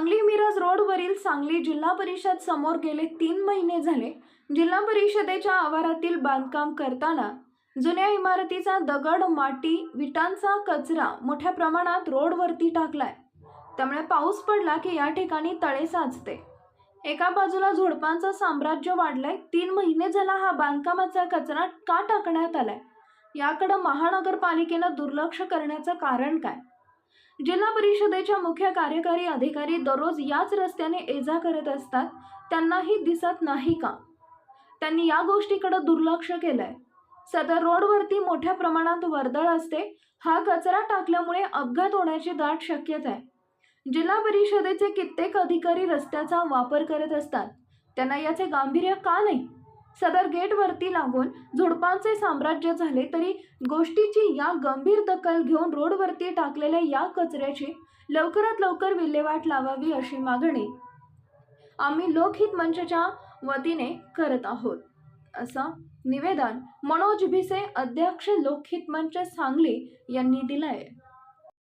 सांगली मिरज रोडवरील सांगली जिल्हा परिषद समोर गेले तीन महिने झाले. जिल्हा परिषदेच्या आवारातील बांधकाम करताना जुन्या इमारतीचा दगड माटी विटांचा कचरा मोठ्या प्रमाणात रोडवरती टाकलाय. त्यामुळे पाऊस पडला की या ठिकाणी तळे साचते. एका बाजूला झुडपांचं साम्राज्य वाढलंय. तीन महिने झाला हा बांधकामाचा कचरा का टाकण्यात आलाय? याकडं महानगरपालिकेनं दुर्लक्ष करण्याचं कारण काय? जिल्हा परिषदेच्या मुख्य कार्यकारी अधिकारी दररोज याच रस्त्याने ये जा करत असतात त्यांनाही दिसत नाही का? त्यांनी या गोष्टीकडे दुर्लक्ष केलंय. सदर रोडवरती मोठ्या प्रमाणात वर्दळ असते हा कचरा टाकल्यामुळे अपघात होण्याची दाट शक्यता आहे. जिल्हा परिषदेचे कित्येक अधिकारी रस्त्याचा वापर करत असतात त्यांना याचे गांभीर्य का नाही? सदर गेटवरती लागून झुडपांचे साम्राज्य झाले तरी गोष्टीची या गंभीर दखल घेऊन रोडवरती टाकलेल्या या कचऱ्याची लवकरात लवकर विल्हेवाट लावावी अशी मागणी आम्ही लोकहित मंचच्या वतीने करत आहोत. असं निवेदन मनोज भिसे अध्यक्ष लोकहित मंच सांगली यांनी दिलं आहे